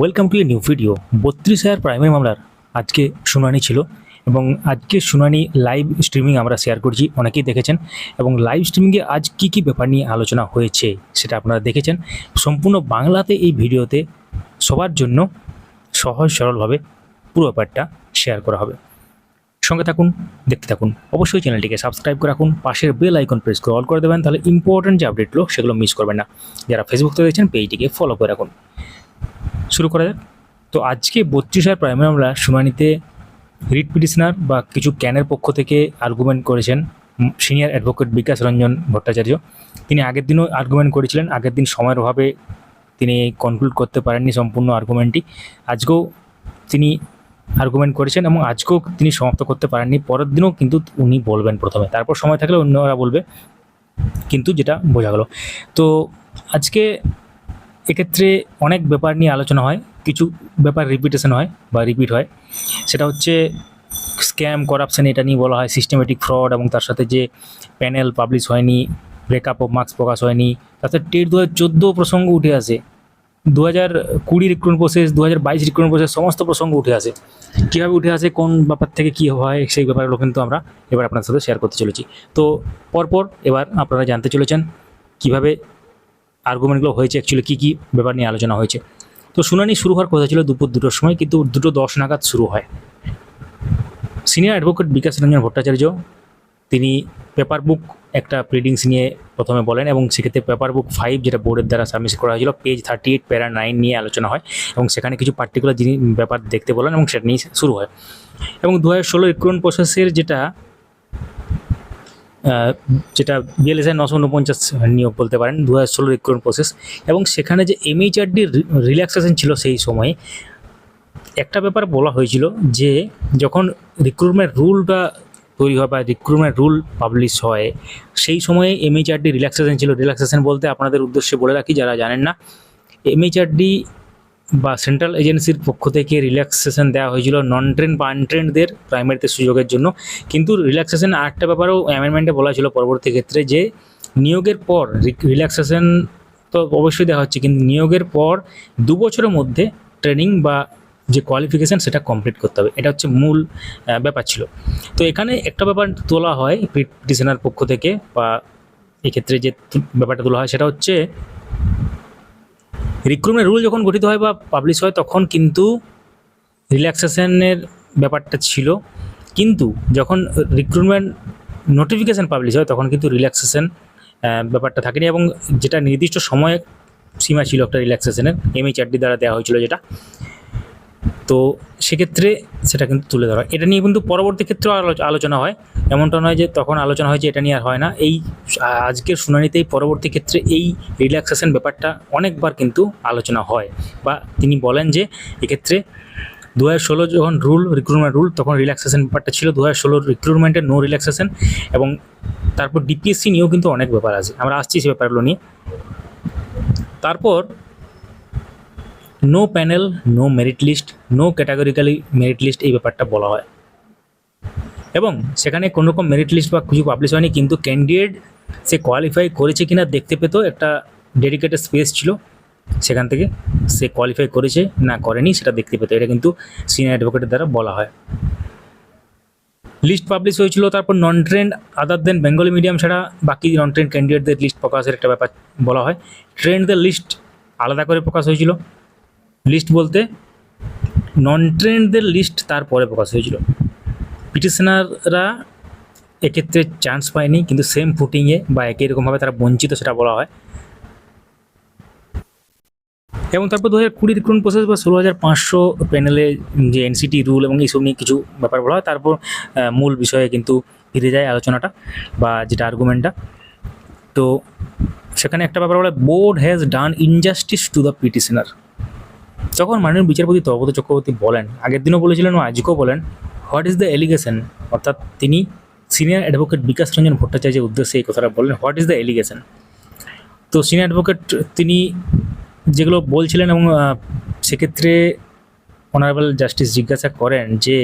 Welcome to a new video বত্রিশ হাজার primary মামলার আজকে শুনানি ছিল এবং আজকে শুনানি লাইভ স্ট্রিমিং আমরা শেয়ার করছি, অনেকেই দেখেছেন। এবং লাইভ স্ট্রিমিংয়ে আজ কী কী ব্যাপার নিয়ে আলোচনা হয়েছে সেটা আপনারা দেখেছেন। সম্পূর্ণ বাংলাতে এই ভিডিওতে সবার জন্য সহজ সরলভাবে পুরো ব্যাপারটা শেয়ার করা হবে। সঙ্গে থাকুন, দেখতে থাকুন। অবশ্যই চ্যানেলটিকে সাবস্ক্রাইব করে রাখুন। পাশের বেল আইকন প্রেস করে অল করে দেবেন, তাহলে ইম্পর্টেন্ট যে আপডেটগুলো সেগুলো মিস করবেন না। যারা ফেসবুক থেকে দেখছেন পেজটিকে ফলো করে রাখুন। শুরু করা যাক। তো আজকে বত্রিশ হাজার প্রাইমারি মামলা শুনানিতে রিট পিটিশনার বা কিছু ক্যানের পক্ষ থেকে আর্গুমেন্ট করেছেন সিনিয়র অ্যাডভোকেট বিকাশ রঞ্জন ভট্টাচার্য। তিনি আগের দিনও আর্গুমেন্ট করেছিলেন, আগের দিন সময়ের অভাবে তিনি কনক্লুড করতে পারেননি সম্পূর্ণ আর্গুমেন্টটি আজকেও তিনি আর্গুমেন্ট করেছেন এবং আজকেও তিনি সমাপ্ত করতে পারেননি। পরের দিনও কিন্তু উনি বলবেন প্রথমে। তারপর সময় থাকলে অন্যরা বলবে। কিন্তু যেটা বোঝা গেল। তো আজকে এক্ষেত্রে অনেক ব্যাপার নিয়ে আলোচনা হয়, কিছু ব্যাপার রিপিটেশন হয় বা রিপিট হয়। সেটা হচ্ছে স্ক্যাম করাপশন এটা নিয়ে বলা হয় সিস্টেমেটিক ফ্রড এবং তার সাথে যে প্যানেল পাবলিশ হয়নি ব্রেকআপ অফ মার্কস প্রকাশ হয়নি, তাতে টেট দু হাজার চোদ্দ প্রসঙ্গ উঠে আসে। দু হাজার কুড়ি রিক্রুটমেন্ট প্রসেস দু হাজার বাইশ রিক্রুটমেন্ট প্রসেস সমস্ত প্রসঙ্গ উঠে আসে। কীভাবে উঠে আসে, কোন ব্যাপার থেকে কী হয়, সেই ব্যাপারগুলো কিন্তু আমরা এবার আপনার সাথে শেয়ার করতে চলেছি। তো পরপর এবার আপনারা জানতে চলেছেন কীভাবে আর্গুমেন্টগুলো হয়েছে অ্যাকচুয়ালি কী কী ব্যাপার নিয়ে আলোচনা হয়েছে। তো শুনানি শুরু হওয়ার কথা ছিল দুপুর দুটোর সময়, কিন্তু দুটো দশ নাগাদ শুরু হয়। সিনিয়র অ্যাডভোকেট বিকাশ রঞ্জন ভট্টাচার্য, তিনি পেপার বুক একটা প্রিডিংস নিয়ে প্রথমে বলেন এবং সেক্ষেত্রে পেপার বুক ফাইভ যেটা বোর্ডের দ্বারা সাবমিট করা হয়েছিল page thirty eight para nine নিয়ে আলোচনা হয় এবং সেখানে কিছু পার্টিকুলার জিনিস, ব্যাপার দেখতে বলেন এবং সেটা নিয়ে শুরু হয়। এবং দু হাজার ষোলো প্রসেসের যেটা যেটা বিএলএসআই নশো উনপঞ্চাশ নিয়োগ বলতে পারেন, দু হাজার ষোলো রিক্রুটমেন্ট প্রসেস এবং সেখানে যে এমএইচআরডির রিল্যাক্সেশন ছিল সেই সময়ে, একটা ব্যাপার বলা হয়েছিল যে যখন রিক্রুটমেন্ট রুলটা তৈরি হয় বা রিক্রুটমেন্ট রুল পাবলিশ হয়, সেই সময়ে এমএইচআরডি রিল্যাক্সেশন ছিল। রিল্যাক্সেশন বলতে আপনাদের উদ্দেশ্যে বলে রাখি, যারা জানেন না এমএইচআরডি বা সেন্ট্রাল এজেন্সির পক্ষ থেকে রিল্যাক্সেশন দেওয়া হয়েছিল নন ট্রেন বা আনট্রেনদের প্রাইমারিতে সুযোগের জন্য। কিন্তু রিল্যাক্সেশন আরেকটা ব্যাপারেও অ্যামেন্ডমেন্টে বলা ছিল পরবর্তী ক্ষেত্রে যে, নিয়োগের পর রিল্যাক্সেশন তো অবশ্যই দেওয়া হচ্ছে, কিন্তু নিয়োগের পর দু বছরের মধ্যে ট্রেনিং বা যে কোয়ালিফিকেশান সেটা কমপ্লিট করতে হবে। এটা হচ্ছে মূল ব্যাপার ছিল। তো এখানে একটা ব্যাপার তোলা হয় পিটিশনার পক্ষ থেকে বা এক্ষেত্রে যে ব্যাপারটা তোলা হয় সেটা হচ্ছে রিক্রুটমেন্ট রুল যখন গঠিত হয় বা পাবলিশ হয়, তখন কিন্তু রিল্যাক্সেশনের ব্যাপারটা ছিল। কিন্তু যখন রিক্রুটমেন্ট নোটিফিকেশান পাবলিশ হয়, তখন কিন্তু রিল্যাক্সেশন ব্যাপারটা থাকেনি এবং যেটা নির্দিষ্ট সময় সীমা ছিল একটা রিল্যাক্সেশনের এমএইচআরডি দ্বারা দেওয়া হয়েছিল যেটা। তো সেক্ষেত্রে সেটা কিন্তু তুলে ধরা এটা নিয়ে কিন্তু পরবর্তী ক্ষেত্রেও আলো- আলোচনা হয়। এমনটা নয় যে তখন আলোচনা হয় যে এটা নিয়ে আর হয় না। এই আজকের শুনানিতেই পরবর্তী ক্ষেত্রে এই রিল্যাক্সেশন ব্যাপারটা অনেকবার কিন্তু আলোচনা হয়। বা তিনি বলেন যে এক্ষেত্রে দু হাজার ষোলো যখন রুল রিক্রুটমেন্ট রুল তখন রিল্যাক্সেশন ব্যাপারটা ছিল। দু হাজার ষোলোর রিক্রুটমেন্টের নো রিল্যাক্সেশন এবং তারপর ডিপিএসসি নিয়েও কিন্তু অনেক ব্যাপার আছে। আমরা আসছি সে ব্যাপারগুলো নিয়ে। তারপর no panel no merit list no categorically merit list এই ব্যাপারটা বলা হয়। এবং সেখানে কোনো রকম মেরিট লিস্ট বা কিছু পাবলিশ হয়নি, কিন্তু ক্যান্ডিডেট সে কোয়ালিফাই করেছে কিনা দেখতে পেত একটা ডেডিকেটেড স্পেস ছিল সেখান থেকে সে কোয়ালিফাই করেছে, না করেনি সেটা দেখতে পেত এটা কিন্তু সিনিয়র অ্যাডভোকেটের দ্বারা বলা হয়। লিস্ট পাবলিশ হয়েছিল, তারপর non trained other than Bengali medium ছাড়া বাকি নন ট্রেন্ড ক্যান্ডিডেটদের লিস্ট প্রকাশের একটা ব্যাপার বলা হয়। ট্রেন্ডদের লিস্ট আলাদা করে প্রকাশ হয়েছিল। লিস্ট বলতে নন ট্রেন্ডদের লিস্ট তারপরে প্রকাশ হয়েছিল। পিটিশনাররা এক্ষেত্রে চান্স পায়নি, কিন্তু সেম ফুটিংয়ে বা একই রকমভাবে তারা বঞ্চিত সেটা বলা হয়। এবং তারপর দু হাজার কুড়ি রিক্রুটমেন্ট প্রসেস বা ষোলো হাজার পাঁচশো প্যানেলে যে এনসিটি রুল এবং এইসব নিয়ে কিছু ব্যাপার বলা হয়, তারপর মূল বিষয়ে কিন্তু ফিরে যায় আলোচনাটা বা যেটা আর্গুমেন্টটা তো সেখানে একটা ব্যাপার বলা board has done injustice to the petitioner তখন মাননীয় বিচারপতি তপত চক্রবর্তী বলেন, আগের দিনও বলেছিলেন ও আজকেও বলেন হোয়াট ইজ দ্য এলিগেশন অর্থাৎ তিনি সিনিয়র অ্যাডভোকেট বিকাশ রঞ্জন ভট্টাচার্যের উদ্দেশ্যে এই কথাটা বললেন হোয়াট ইজ দ্য এলিগেশন তো সিনিয়র অ্যাডভোকেট তিনি যেগুলো বলছিলেন এবং সেক্ষেত্রে অনারেবল জাস্টিস জিজ্ঞাসা করেন যে,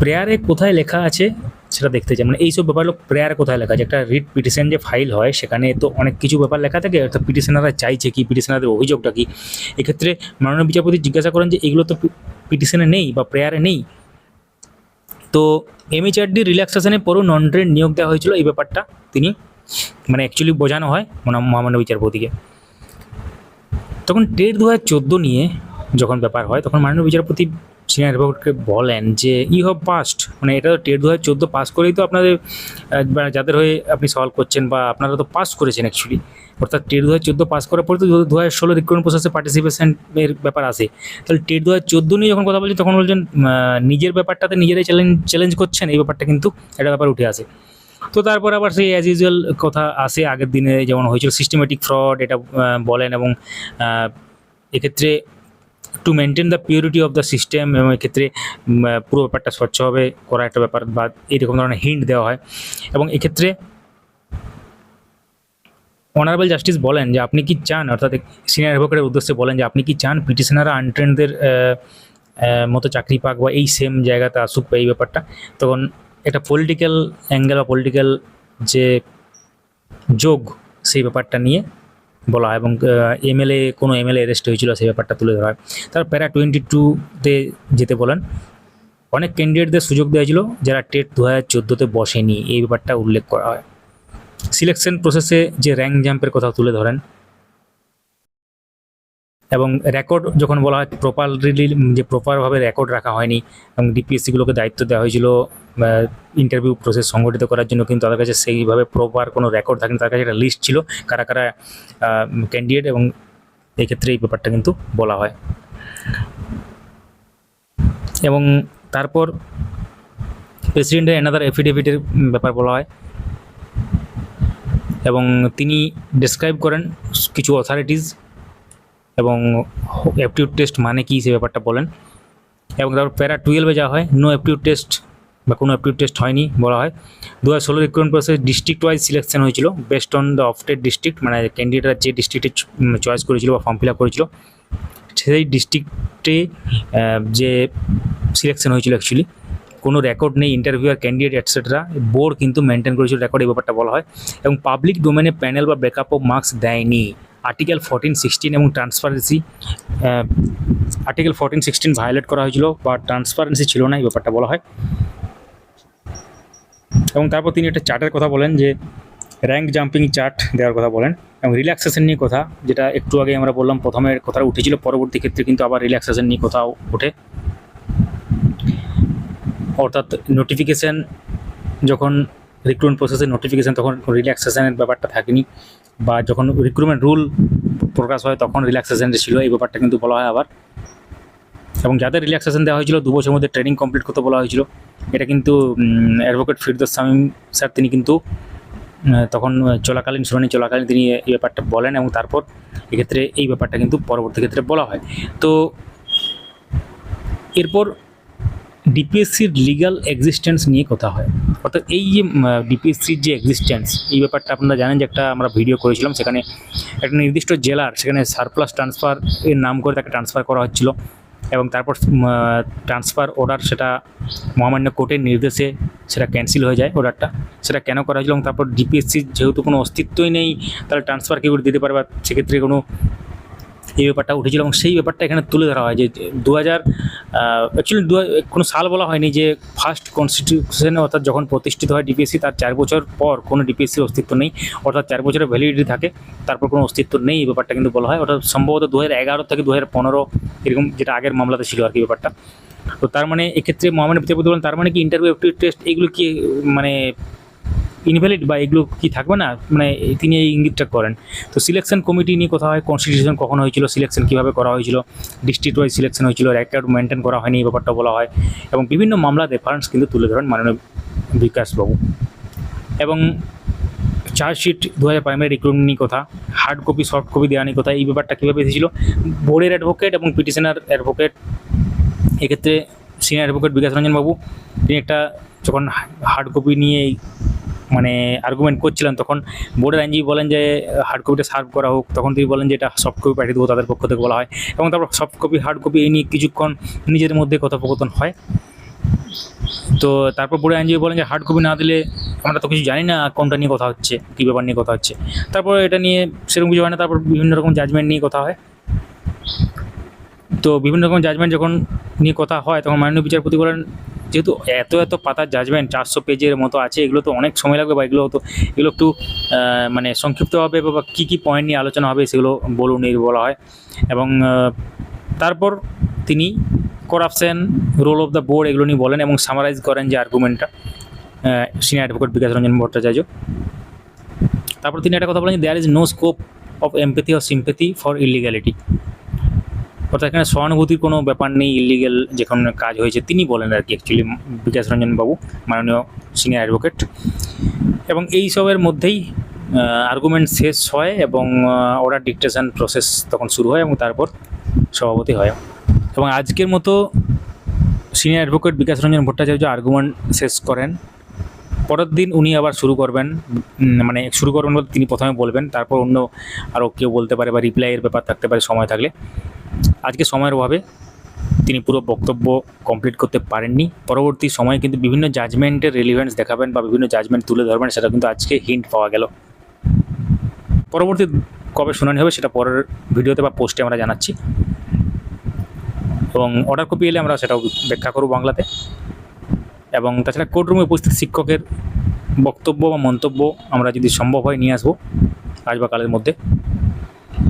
প্রেয়ারে কোথায় লেখা আছে? সেটা দেখতে চাই। মানে এইসব ব্যাপারগুলো প্রেয়ার কোথায় লেখা আছে? একটা রিট পিটিশন যে ফাইল হয়, সেখানে তো অনেক কিছু ব্যাপার লেখা থাকে। অর্থাৎ পিটিশনাররা চাইছে কি পিটিশনারদের অভিযোগটা কি? এক্ষেত্রে মাননীয় বিচারপতি জিজ্ঞাসা করেন যে এগুলো তো পিটিশনে নেই বা প্রেয়ারে নেই। তো এমএচআরডি রিল্যাক্সেশনের পরও নন ট্রেন নিয়োগ দেওয়া হয়েছিল এই ব্যাপারটা তিনি মানে অ্যাকচুয়ালি বোঝানো হয় মানে মহামান্য বিচারপতিকে। তখন টেট দু হাজার চোদ্দ নিয়ে যখন ব্যাপার হয়, তখন মাননীয় বিচারপতি সিনিয়র অ্যাডভোকেটকে বলেন যে ইউ হ্যাভ পাস্ট মানে এটা তো টেট দু হাজার চোদ্দ পাস করেই তো আপনাদের যাদের হয়ে আপনি সলভ করছেন বা আপনারা তো পাস করেছেন অ্যাকচুয়ালি অর্থাৎ টেট দু হাজার চোদ্দ পাস করার পরে তো দু হাজার ষোলো রিক্রুটমেন্ট প্রসেসে পার্টিসিপেশনের ব্যাপার আসে তাহলে টেট দু হাজার চোদ্দ নিয়ে যখন কথা বলছেন, তখন বলছেন নিজের ব্যাপারটাতে নিজেরাই চ্যালেঞ্জ চ্যালেঞ্জ করছেন? এই ব্যাপারটা কিন্তু একটা ব্যাপার উঠে আসে। তো তারপর আবার সেই অ্যাজ ইউজুয়াল কথা আসে আগের দিনে, যেমন হয়েছিল সিস্টেমেটিক ফ্রড এটা বলেন এবং এক্ষেত্রে to maintain the purity of the system এবং এক্ষেত্রে পুরো ব্যাপারটা স্বচ্ছভাবে করা একটা ব্যাপার, বা এইরকম ধরনের হিন্ট দেওয়া হয়। এবং এক্ষেত্রে অনারেবল জাস্টিস বলেন যে আপনি কি চান, অর্থাৎ সিনিয়র অ্যাডভোকেটের উদ্দেশ্যে বলেন যে আপনি কি চান পিটিশনাররা আনট্রেনদের মতো চাকরি পাক বা এই সেম জায়গাতে আসুক এই ব্যাপারটা? তখন একটা পলিটিক্যাল অ্যাঙ্গেল বা পলিটিক্যাল যে যোগ, সেই ব্যাপারটা নিয়ে বলা এবং এমএলএ কোনো এমএলএ অ্যারেস্ট হয়েছিল সেই ব্যাপারটা তুলে ধরা হয়। তার প্যারা টোয়েন্টি টুতে যেতে বলেন, অনেক ক্যান্ডিডেটদের সুযোগ দেওয়া ছিল যারা টেট দু হাজার চোদ্দোতে বসেনি, এই ব্যাপারটা উল্লেখ করা হয়। সিলেকশন প্রসেসে যে র্যাঙ্ক জাম্পের কথা তুলে ধরেন এবং রেকর্ড যখন বলা হয় প্রপারলি যে প্রপারভাবে রেকর্ড রাখা হয়নি এবং ডিপিএসসিগুলোকে দায়িত্ব দেওয়া হয়েছিল ইন্টারভিউ প্রসেস সংগঠিত করার জন্য কিন্তু তাদের কাছে সেইভাবে প্রপার কোনো রেকর্ড থাকেনি, তার কাছে একটা লিস্ট ছিল, কারা কারা ক্যান্ডিডেট এবং এক্ষেত্রে এই ব্যাপারটা কিন্তু বলা হয়। এবং তারপর প্রেসিডেন্টের এনাদার এফিডেভিটের ব্যাপার বলা হয়। এবং তিনি ডেসক্রাইব করেন কিছু অথরিটিস এবং অ্যাপটিউড টেস্ট মানে কি, সে ব্যাপারটা বলেন। এবং তারপর প্যারা টুয়েলভে যাওয়া হয় নো অ্যাপটিউড টেস্ট বা কোনো অ্যাপটিউড টেস্ট হয়নি বলা হয়। দু হাজার ষোলো recruitment process district wise selection হয়েছিল based on the opted district মানে ক্যান্ডিডেটরা যে ডিস্ট্রিক্টে চয়েস করেছিল বা ফর্ম ফিল আপ করেছিল, সেই ডিস্ট্রিক্টে যে সিলেকশন হয়েছিল অ্যাকচুয়ালি কোনো রেকর্ড নেই ইন্টারভিউ আর ক্যান্ডিডেট এটসেট্রা বোর্ড কিন্তু মেনটেন করেছিল রেকর্ড এই ব্যাপারটা বলা হয়। এবং পাবলিক ডোমেনে প্যানেল বা ব্যাকআপ অফ মার্কস দেয়নি। আর্টিকেল ফোরটিন সিক্সটিন এবং transparency article fourteen sixteen violate করা হয়েছিল বা ট্রান্সপারেন্সি ছিল না, এই ব্যাপারটা বলা হয়। এবং তারপর তিনি একটা চার্টের কথা বলেন যে র্যাঙ্ক জাম্পিং চার্ট দেওয়ার কথা বলেন এবং রিল্যাক্সেশন নিয়ে কথা, যেটা একটু আগে আমরা বললাম প্রথমে কথা উঠেছিল, পরবর্তী ক্ষেত্রে কিন্তু আবার রিল্যাক্সেশন নিয়ে কথাও ওঠে। অর্থাৎ নোটিফিকেশান যখন রিক্রুটমেন্ট প্রসেসে নোটিফিকেশান তখন রিল্যাক্সেশনের ব্যাপারটা থাকেনি। বা যখন রিক্রুটমেন্ট রুল প্রকাশ হয়, তখন রিল্যাক্সেশন ছিল, এই ব্যাপারটা কিন্তু বলা হয় আবার। এবং যাদের রিল্যাক্সেশন দেওয়া হয়েছিল, দু বছরের মধ্যে ট্রেনিং কমপ্লিট করতে বলা হয়েছিল। এটা কিন্তু অ্যাডভোকেট ফিরদোস সামিম স্যার, তিনি কিন্তু তখন চলাকালীন, শুনানি চলাকালীন তিনি এই ব্যাপারটা বলেন এবং তারপর এক্ষেত্রে এই ব্যাপারটা কিন্তু পরবর্তী ক্ষেত্রে বলা হয়। তো, এরপর ডিপিএসসির লিগাল এক্সিস্টেন্স নিয়ে কথা হয়। অর্থাৎ এই যে ডিপিএসসির যে এক্সিস্টেন্স এই ব্যাপারটা আপনারা জানেন যে একটা আমরা ভিডিও করেছিলাম, সেখানে একটা নির্দিষ্ট জেলার, সেখানে সারপ্লাস ট্রান্সফার এর নাম করে তাকে ট্রান্সফার করা হচ্ছিল এবং তারপর ট্রান্সফার অর্ডার সেটা মহামান্য কোর্টের নির্দেশে সেটা ক্যান্সেল হয়ে যায় অর্ডারটা সেটা কেন করা হয়েছিল এবং তারপর ডিপিএসসির যেহেতু কোনো অস্তিত্বই নেই, তাহলে ট্রান্সফার কেউ দিতে পারে বা সেক্ষেত্রে কোনো এই ব্যাপারটা উঠেছিল এবং সেই ব্যাপারটা এখানে তুলে ধরা হয় যে দু হাজার অ্যাকচুয়ালি দু হাজার, কোনো সাল বলা হয়নি যে ফার্স্ট কনস্টিটিউশনে অর্থাৎ যখন প্রতিষ্ঠিত হয় ডিপিএসসি তার চার বছর পর কোনো ডিপিএসসির অস্তিত্ব নেই। অর্থাৎ চার বছরের ভ্যালিডিটি থাকে, তারপর কোনো অস্তিত্ব নেই এই ব্যাপারটা কিন্তু বলা হয়। অর্থাৎ সম্ভবত দু হাজার এগারো থেকে দু হাজার পনেরো এরকম যেটা আগের মামলাতে ছিল আর কি ব্যাপারটা। তো তার মানে এক্ষেত্রে মহামান্য বিচারপতি বলেন, তার মানে কি ইন্টারভিউ টেস্ট এগুলো কি মানে ইনভ্যালিড বা এগুলো কি থাকবে না? মানে তিনি এই ইঙ্গিতটা করেন। তো সিলেকশন কমিটি নিয়ে কথা হয় কনস্টিটিউশন কখন হয়েছিল সিলেকশন কীভাবে করা হয়েছিল ডিস্ট্রিক্ট ওয়াইজ সিলেকশন হয়েছিল রেকর্ড মেনটেন করা হয়নি এই ব্যাপারটা বলা হয় এবং বিভিন্ন মামলা রেফারেন্স কিন্তু তুলে ধরেন মাননীয় বিকাশবাবু এবং চার্জশিট দু হাজার প্রাইমারি রিক্রুটমেন্ট নিয়ে কথা হার্ড কপি সফট কপি দেওয়া নিয়ে কথা, এই ব্যাপারটা কীভাবে এসেছিল? বোর্ডের অ্যাডভোকেট এবং পিটিশনার অ্যাডভোকেট এক্ষেত্রে সিনিয়র অ্যাডভোকেট বিকাশ রঞ্জন বাবু, তিনি একটা যখন হার্ড কপি নিয়ে মানে আর্গুমেন্ট করছিলেন, তখন বোর্ডের আইনজীবী বলেন যে হার্ড কপিটা সার্ভ করা হোক, তখন তিনি বলেন যে, এটা সফট কপি পাঠিয়ে দেবো তাদের পক্ষ থেকে বলা হয়। এবং তারপর সফট কপি হার্ড কপি এই নিয়ে কিছুক্ষণ নিজেদের মধ্যে কথোপকথন হয়। তো তারপর পরে আইনজীবী বলেন যে হার্ড কপি না দিলে আমরা তো কিছু জানি না কোনটা নিয়ে কথা হচ্ছে, কী ব্যাপার নিয়ে কথা হচ্ছে। তারপর এটা নিয়ে সেরকম কিছু হয় না, তারপর বিভিন্ন রকম জাজমেন্ট নিয়ে কথা হয়। তো বিভিন্ন রকম জাজমেন্ট যখন নিয়ে কথা হয়, তখন মাননীয় বিচারপতি বলেন যেহেতু এত এত পাতার জাজমেন্ট চারশো পেজের মতো আছে, এগুলো তো অনেক সময় লাগবে বা এগুলো তো, এগুলো একটু মানে সংক্ষিপ্ত হবে বা কী কী পয়েন্ট নিয়ে আলোচনা হবে সেগুলো বলুন বলা হয়। এবং তারপর তিনি corruption role of the board এগুলো নিয়ে বলেন এবং সামারাইজ করেন যে আর্গুমেন্টটা সিনিয়র অ্যাডভোকেট বিকাশ রঞ্জন ভট্টাচার্য। তারপর তিনি একটা কথা বলেন যে there is no scope of empathy or sympathy for illegality অর্থাৎ এখানে সহানুভূতির কোনো ব্যাপার নেই ইলিগেল যেখানে কাজ হয়েছে, তিনি বলেন আর কি অ্যাকচুয়ালি বিকাশ রঞ্জন বাবু, মাননীয় সিনিয়র অ্যাডভোকেট এবং এই সবের মধ্যেই আর্গুমেন্ট শেষ হয় এবং অর্ডার ডিকটেশন প্রসেস তখন শুরু হয় এবং তারপর সভাপতি হয়। এবং আজকের মতো senior advocate Bikash Ranjan Bhattacharya argument শেষ করেন। পরের দিন উনি আবার শুরু করবেন মানে শুরু করবেন বলতে তিনি প্রথমে বলবেন, তারপর অন্য আরও কেউ বলতে পারে বা রিপ্লাইয়ের ব্যাপার থাকতে পারে, সময় থাকলে। আজকে সময়ের অভাবে তিনি পুরো বক্তব্য কমপ্লিট করতে পারেননি। পরবর্তী সময়ে কিন্তু বিভিন্ন জাজমেন্টের রিলিভেন্স দেখাবেন বা বিভিন্ন জাজমেন্ট তুলে ধরবেন, সেটা কিন্তু আজকে হিন্ট পাওয়া গেল। পরবর্তী কবে শুনানি হবে সেটা পরের ভিডিওতে বা পোস্টে আমরা জানাচ্ছি। এবং অর্ডার কপি এলে আমরা সেটাও ব্যাখ্যা করব বাংলাতে। এবং তাছাড়া কোর্টরুমে উপস্থিত শিক্ষকের বক্তব্য বা মন্তব্য আমরা যদি সম্ভব হয় নিয়ে আসব আজ বা কালের মধ্যে।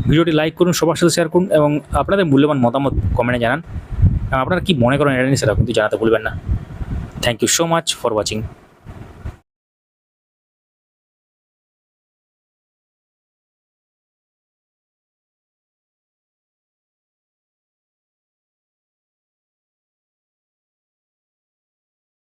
ভিডিওটি লাইক করুন, সবার সাথে শেয়ার করুন এবং আপনাদের মূল্যবান মতামত কমেন্টে জানান। আপনারা কি মনে করেন এটা নিয়ে সেটা কিন্তু জানাতে ভুলবেন না। Thank you so much for watching